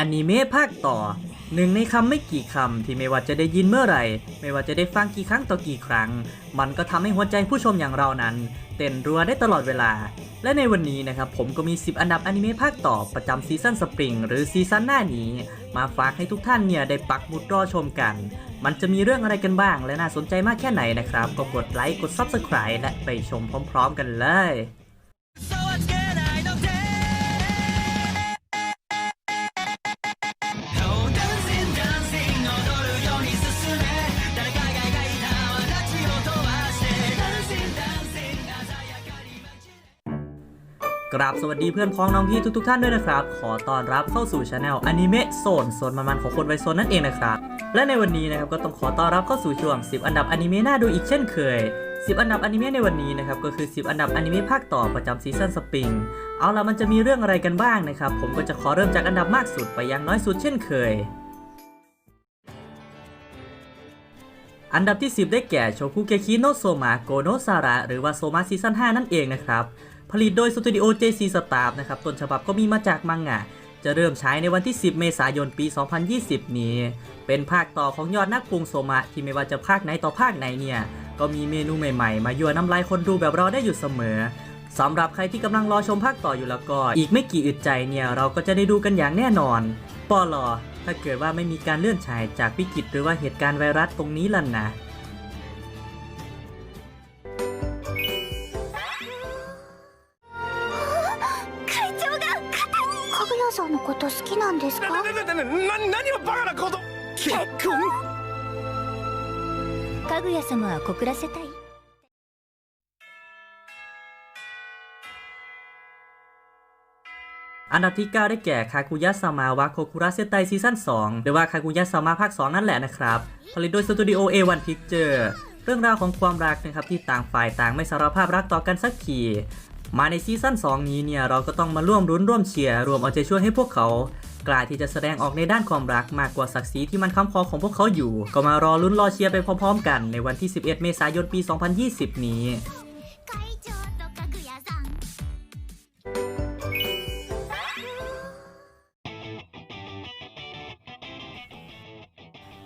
อนิเมะภาคต่อหนึ่งในคำไม่กี่คำที่ไม่ว่าจะได้ยินเมื่อไหร่ ไม่ว่าจะได้ฟังกี่ครั้งต่อกี่ครั้ง มันก็ทำให้หัวใจผู้ชมอย่างเรานั้น เต้นรัวได้ตลอดเวลา และในวันนี้นะครับผมก็มี 10 อันดับอนิเมะภาคต่อประจำซีซั่นสปริงหรือซีซั่นหน้านี้ มาฝากให้ทุกท่านเนี่ยได้ปักหมุดรอชมกัน มันจะมีเรื่องอะไรกันบ้างและน่าสนใจมากแค่ไหนนะครับก็กดไลค์กด Subscribe และไปชมพร้อม ๆ กันเลย กราบสวัสดีเพื่อนพ้องน้องพี่ทุกๆท่านด้วยนะครับ ขอต้อนรับเข้าสู่ช anel อนิเมะโซนโซนมันๆของคนวัยโซนนั่นเองนะครับ และในวันนี้นะครับก็ต้องขอต้อนรับเข้าสู่ช่วง 10 อันดับอนิเมะน่าดูอีกเช่นเคย 10 อันดับอนิเมะในวันนี้นะครับก็คือ 10 อันดับอนิเมะภาคต่อประจำซีซั่นสปริงเอาละมันจะมีเรื่องอะไรกันบ้างนะครับผมก็จะขอเริ่มจากอันดับมากสุดไปยังน้อยสุดเช่นเคยอันดับที่ 10 ได้แก่โชคุเกคิโนโซมาโกโนซาระหรือว่าโซมาซีซั่น5นั่นเองนะครับ ผลิตโดยสตูดิโอ JC Staff นะครับต้นฉบับก็มีมาจากมังงะ จะเริ่มฉายในวันที่ 10 เมษายนปี 2020 นี้ เป็นภาคต่อของยอดนักปรุงโซมะที่ไม่ว่าจะภาคไหนต่อภาคไหนเนี่ย ก็มีเมนูใหม่ๆ มายั่วน้ำลายคนดูแบบเราได้อยู่เสมอสำหรับใครที่กำลังรอชมภาคต่ออยู่แล้วก็ อีกไม่กี่อึดใจเนี่ยเราก็จะได้ดูกันอย่างแน่นอนปอลอถ้าเกิดว่าไม่มีการเลื่อนฉายจากวิกฤตหรือว่าเหตุการณ์ไวรัสตรงนี้ล่ะนะ かぐやさんのこと好きなんですかななななな何をバカなこと結婚かぐや様は告らせたい อันดับที่ 9 ได้แก่คากุยะซามาวะโคคุระเซไตซีซั่น2หรือว่าคากุยะซามาภาค 2 นั่นแหละนะครับ ผลิตโดยสตูดิโอ A1 Picture เรื่องราวของความรักนะครับที่ต่างฝ่ายต่างไม่สารภาพรักต่อกันสักที มาในซีซั่น2 นี้เนี่ยเราก็ต้องมาร่วมรุ้นร่วมเชียร์รวมเอาใจช่วยให้พวกเขา กล้าที่จะแสดงออกในด้านความรักมากกว่าศักดิ์ศรีที่มันค้ำคอของพวกเขาอยู่ ก็มารอลุ้นรอเชียร์ไปพร้อมๆ กันในวันที่ 11 เมษายนปี 2020 นี้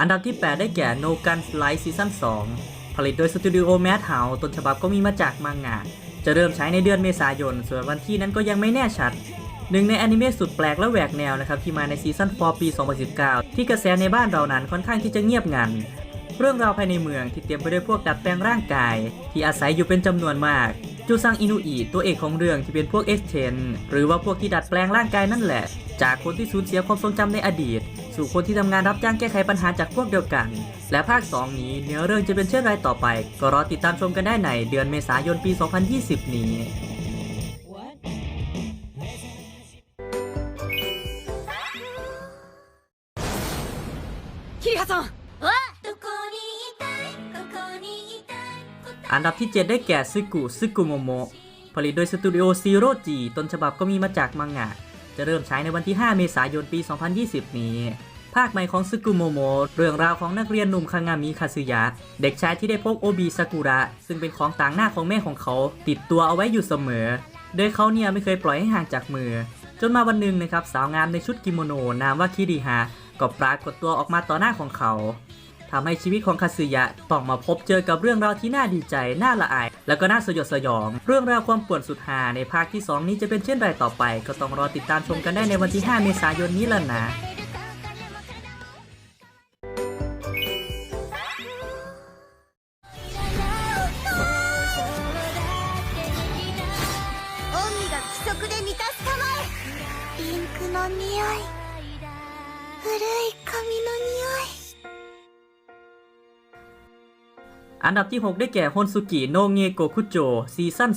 อันดับที่ 8 ได้แก่ No Gun Slice Season 2 ผลิตโดยสตูดิโอ Madhouse ต้นฉบับก็มีมาจากมังงะ จะเริ่มใช้ในเดือนเมษายน ส่วนวันที่นั้นก็ยังไม่แน่ชัดหนึ่งในแอนิเมะสุดแปลกและแหวกแนวนะครับที่มาในซีซั่น 4 ปี 2019 ที่กระแสในบ้านเรานั้นค่อนข้างที่จะเงียบงัน เรื่องราวภายในเมืองที่เต็มไปด้วยพวกดัดแปลงร่างกาย ที่อาศัยอยู่เป็นจำนวนมากจูซังอินุอิตัวเอกของเรื่องที่เป็นพวกเอสเทนหรือว่าพวกที่ดัดแปลงร่างกายนั่นแหละ จากคนที่สูญเสียความทรงจำในอดีต สู่คนที่ทำงานรับจ้างแก้ไขปัญหาจากพวกเดียวกัน และภาค 2 นี้เนื้อเรื่องจะเป็นเช่นไรต่อไป ก็รอติดตามชมกันได้ในเดือนเมษายนปี 2020 นี้คิริฮะซองอันดับที่ 7 ได้แก่ซึกุซึกุโมโมผลิตโดยสตูดิโอซีโรจีต้นฉบับก็มีมาจากมังงะ จะเริ่มใช้ในวันที่ 5 เมษายน ปี 2020 นี้ ภาคใหม่ของซึกุโมโมเรื่องราวของนักเรียนหนุ่มคางามิคาซึยะ เด็กชายที่ได้พกโอบิซากุระ ซึ่งเป็นของต่างหน้าของแม่ของเขา ติดตัวเอาไว้อยู่เสมอ โดยเขาเนี่ยไม่เคยปล่อยให้ห่างจากมือ จนมาวันหนึ่งนะครับสาวงามในชุดกิโมโนนามว่าคิริฮะก็ปรากฏตัวออกมาต่อหน้าของเขาทำให้ชีวิตของคาซึยะต้องมาพบเจอกับเรื่องราวที่น่าดีใจ น่าละอาย แล้วก็น่าสยดสยอง เรื่องราวความป่วนสุดฮาในภาคที่ 2 นี้จะเป็นเช่นไรต่อไป ก็ต้องรอติดตามชมกันได้ในวันที่ 5 เมษายนนี้ล่ะนะ の匂い古い髪の匂い อันดับที่ 6 ได้แก่ฮอนซุกิโนเงโกคุโจซีซั่น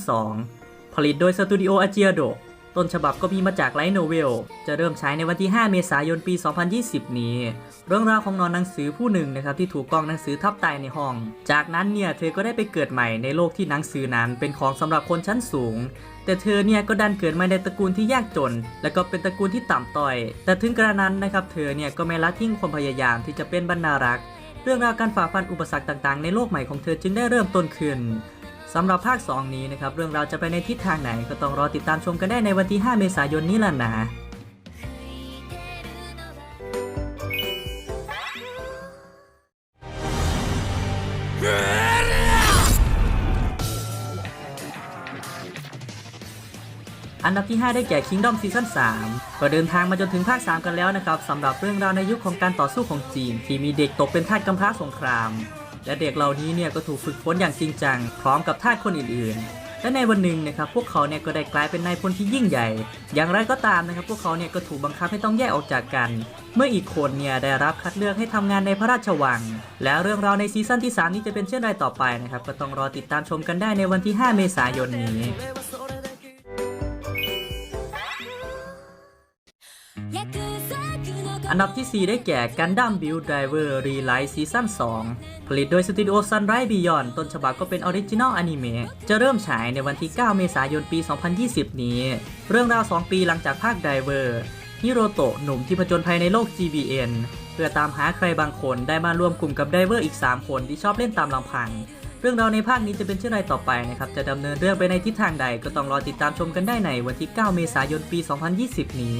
2 ผลิตโดยสตูดิโออาเจียโด ต้นฉบับก็มีมาจากไลท์โนเวล จะเริ่มฉายในวันที่ 5 เมษายนปี 2020 นี้ เรื่องราวของนอนหนังสือผู้หนึ่งนะครับที่ถูกกองหนังสือทับตายในห้อง จากนั้นเนี่ยเธอก็ได้ไปเกิดใหม่ในโลกที่หนังสือนั้นเป็นของสำหรับคนชั้นสูง แต่เธอเนี่ยก็ดันเกิดมาในตระกูลที่ยากจน และก็เป็นตระกูลที่ต่ำต้อย แต่ถึงกระนั้นนะครับเธอเนี่ยก็ไม่ละทิ้งความพยายามที่จะเป็นบรรณารักษ์เรื่องราวการฝ่าฟันอุปสรรคต่างๆ ในโลกใหม่ของเธอจึงได้เริ่มต้นขึ้น สำหรับภาค 2 นี้นะครับเรื่องราวจะไปในทิศทางไหนก็ต้องรอติดตามชมกันได้ในวันที่ 5 เมษายนนี้ล่ะนะอันดับที่ 5 ได้แก่ Kingdom Season 3 ก็เดินทางมาจนถึงภาค 3 กันแล้วนะครับสำหรับเรื่องราวในยุคของการต่อสู้ของจีน ที่มีเด็กตกเป็นทาสกำพร้าสงคราม และเด็กเหล่านี้เนี่ยก็ถูกฝึกฝนอย่างจริงจัง พร้อมกับท่าคนอื่นๆ และในวันหนึ่งนะครับพวกเขาเนี่ยก็ได้กลายเป็นนายพลที่ยิ่งใหญ่ อย่างไรก็ตามนะครับพวกเขาเนี่ยก็ถูกบังคับให้ต้องแยกออกจากกัน เมื่ออีกคนเนี่ยได้รับคัดเลือกให้ทำงานในพระราชวัง แล้วเรื่องราวในซีซั่นที่ 3 นี้จะเป็นเช่นไรต่อไปนะครับก็ต้องรอติดตามชมกันได้ในวันที่ 5 เมษายนนี้ อันดับที่ 4 ได้แก่ Gundam Build Driver Relight Season 2 ผลิตโดยสตูดิโอ Sunrise Beyond ต้นฉบับก็เป็นออริจินอลอนิเมะจะเริ่มฉายในวันที่ 9 เมษายนปี 2020 นี้ เรื่องราว 2 ปีหลังจากภาค Driver ฮิโรโตะหนุ่มที่ผจญภัยในโลก GBN เพื่อตามหาใครบางคนได้มารวมกลุ่มกับไดเวอร์อีก 3 คนที่ชอบเล่นตามลำพัง เรื่องราวในภาคนี้จะเป็นเช่นไรต่อไปนะครับ จะดำเนินเรื่องไปในทิศทางใดก็ต้องรอติดตามชมกันได้ในวันที่ 9 เมษายนปี 2020 นี้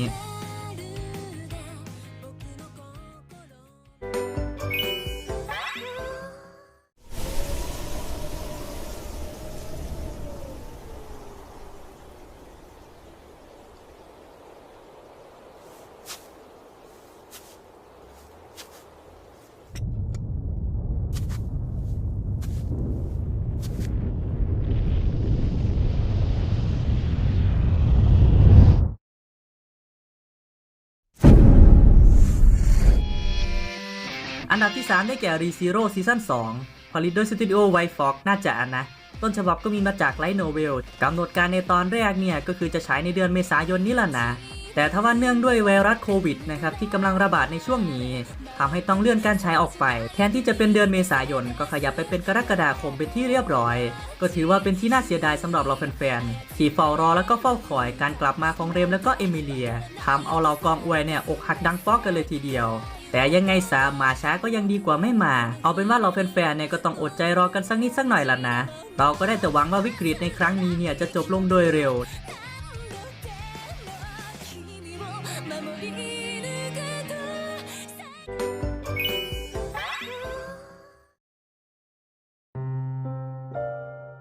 ดับที่ 3 ได้แก่ r e z e r o ซีซั่น2ผลิตโดยสตูดิโอไวฟ็อกน่าจะนะ ต้นฉบับก็มีมาจากไลท์โนเวลกำหนดการในตอนแรกเนี่ย ก็คือจะฉายในเดือนเมษายนนี้แหละนะ แต่ทว่าเนื่องด้วยไวรัสโควิดนะครับที่กำลังระบาดในช่วงนี้ทำให้ต้องเลื่อนการฉายออกไป แทนที่จะเป็นเดือนเมษายนก็ขยับไปเป็นกรกฎาคมเป็นที่เรียบร้อย ก็ถือว่าเป็นที่น่าเสียดายสำหรับเราแฟนๆที่เฝ้ารอแล้วก็เฝ้าคอยการกลับมาของเรมแล้วก็เอมิเลียทำเอาเรากองอวยเนี่ยอกหักดังป๊อกกันเลยทีเดียว แต่ยังไงซะมาช้าก็ยังดีกว่าไม่มา เอาเป็นว่าเราแฟนๆเนี่ยก็ต้องอดใจรอกันสักนิดสักหน่อยละนะ เราก็ได้แต่หวังว่าวิกฤตในครั้งนี้เนี่ยจะจบลงโดยเร็ว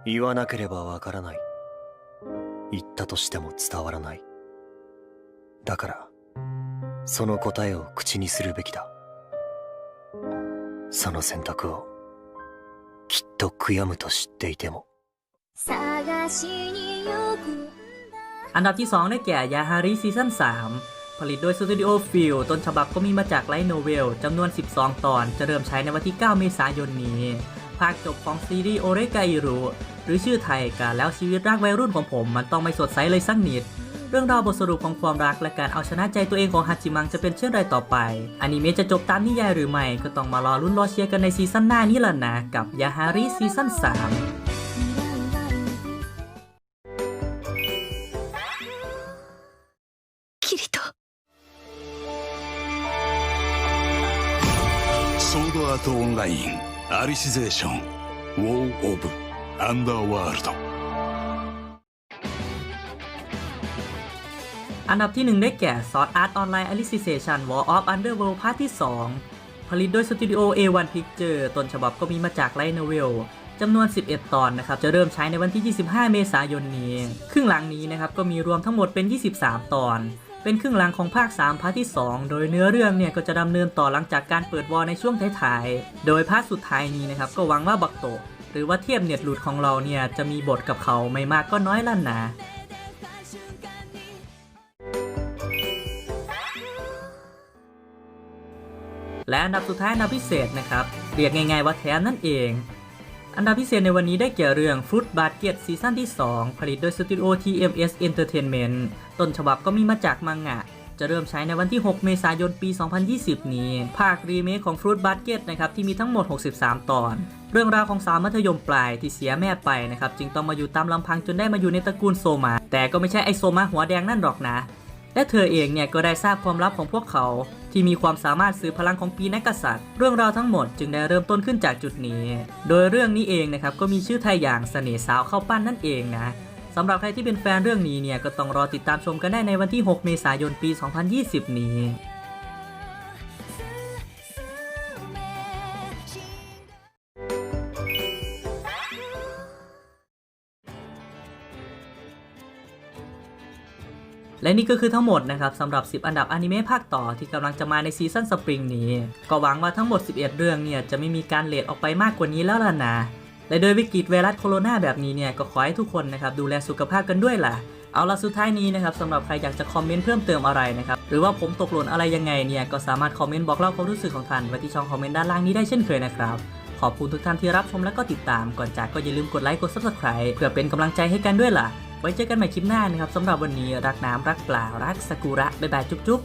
言わなければわからない言ったとしても伝わらないだから その答えを口にするべきだその選択をきっと悔やむと知っていても探しによく อันดับที่ 2 ได้แก่ยาฮาริซีซั่น3 ผลิตโดยสตูดิโอฟิลต้นฉบับก็มีมาจากไลท์โนเวลจำนวน 12 ตอน จะเริ่มฉายในวันที่ 9 เมษายนนี้ ภาคจบของซีรีส์โอเรกาอิรุหรือชื่อไทยการแล้วชีวิตรักวัยรุ่นของผมมันต้องไม่สดใสเลยสักนิด เรื่องราวบทสรุปของความรักและการเอาชนะใจตัวเองของฮัจิมังจะเป็นเช่นไรต่อไป อนิเมะจะจบตามนิยายหรือไม่ ก็ต้องมารอลุ้นรอเชียร์กันในซีซั่นหน้านี้แหละนะ กับยาฮาริซีซั่น3 キリトソードアートオンラインアリシゼーションウォー・オブ・アンダーワールド อันดับที่ 1 ได้แก่ Sword Art Online Alicization War of Underworld ภาคที่ 2 ผลิตโดยสตูดิโอ A1 Picture ต้นฉบับก็มีมาจากไลท์โนเวลจำนวน 11 ตอนนะครับ จะเริ่มใช้ในวันที่ 25 เมษายนนี้ ครึ่งหลังนี้นะครับ ก็มีรวมทั้งหมดเป็น 23 ตอน เป็นครึ่งหลังของภาค 3 พาร์ทที่ 2 โดยเนื้อเรื่องเนี่ย ก็จะดำเนินต่อหลังจากการเปิดวอลในช่วงท้ายๆ โดยพาร์ทสุดท้ายนี้นะครับ ก็หวังว่าบักโตหรือว่าเทียบเน็ตหลุดของเราเนี่ย จะมีบทกับเขาไม่มากก็น้อยลั่นนะ และอันดับสุดท้ายอันดับพิเศษนะครับ เรียกง่ายๆว่าแถมนั่นเอง อันดับพิเศษในวันนี้ได้แก่เรื่อง Fruit Basket ซีซั่นที่ 2 ผลิตโดยสตูดิโอ TMS Entertainment ต้นฉบับก็มีมาจากมังงะจะเริ่มใช้ในวันที่ 6 เมษายน ปี 2020 นี้ ภาครีเมคของ Fruit Basket นะครับ ที่มีทั้งหมด 63 ตอน เรื่องราวของสาวมัธยมปลายที่เสียแม่ไปนะครับ จึงต้องมาอยู่ตามลำพังจนได้มาอยู่ในตระกูลโซมา แต่ก็ไม่ใช่ไอโซมาหัวแดงนั่นหรอกนะ และเธอเองเนี่ยก็ได้ทราบความลับของพวกเขา ที่มีความสามารถสื่อพลังของปีนักกษัตริย์ เรื่องราวทั้งหมดจึงได้เริ่มต้นขึ้นจากจุดนี้ โดยเรื่องนี้เองนะครับก็มีชื่อไทยอย่างเสน่ห์สาวเข้าปั้นนั่นเองนะสำหรับใครที่เป็นแฟนเรื่องนี้เนี่ยก็ต้องรอติดตามชมกันได้ในวันที่ 6 เมษายนปี 2020 นี้「 และนี่ก็คือทั้งหมดนะครับสำหรับ 10 อันดับอนิเมะภาคต่อที่กำลังจะมาในซีซั่นสปริงนี้ ก็หวังว่าทั้งหมด 11 เรื่องเนี่ยจะไม่มีการเลทออกไปมากกว่านี้แล้วล่ะนะและโดยวิกฤตไวรัสโคโรนาแบบนี้เนี่ยก็ขอให้ทุกคนนะครับดูแลสุขภาพกันด้วยล่ะเอาละสุดท้ายนี้นะครับสำหรับใครอยากจะคอมเมนต์เพิ่มเติมอะไรนะครับหรือว่าผมตกหล่นอะไรยังไงเนี่ยก็สามารถคอมเมนต์บอกเล่าความรู้สึกของท่านไว้ที่ช่องคอมเมนต์ด้านล่างนี้ได้เช่นเคยนะครับขอบคุณทุกท่านที่รับชมและก็ติดตามก่อนจากก็อย่าลืมกดไลค์กด subscribe เพื่อเป็นกำลังใจให้กันด้วยล่ะ ไว้เจอกันใหม่คลิปหน้านะครับสำหรับวันนี้รักน้ำรักปลารักสกุระบ๊ายบายจุ๊บ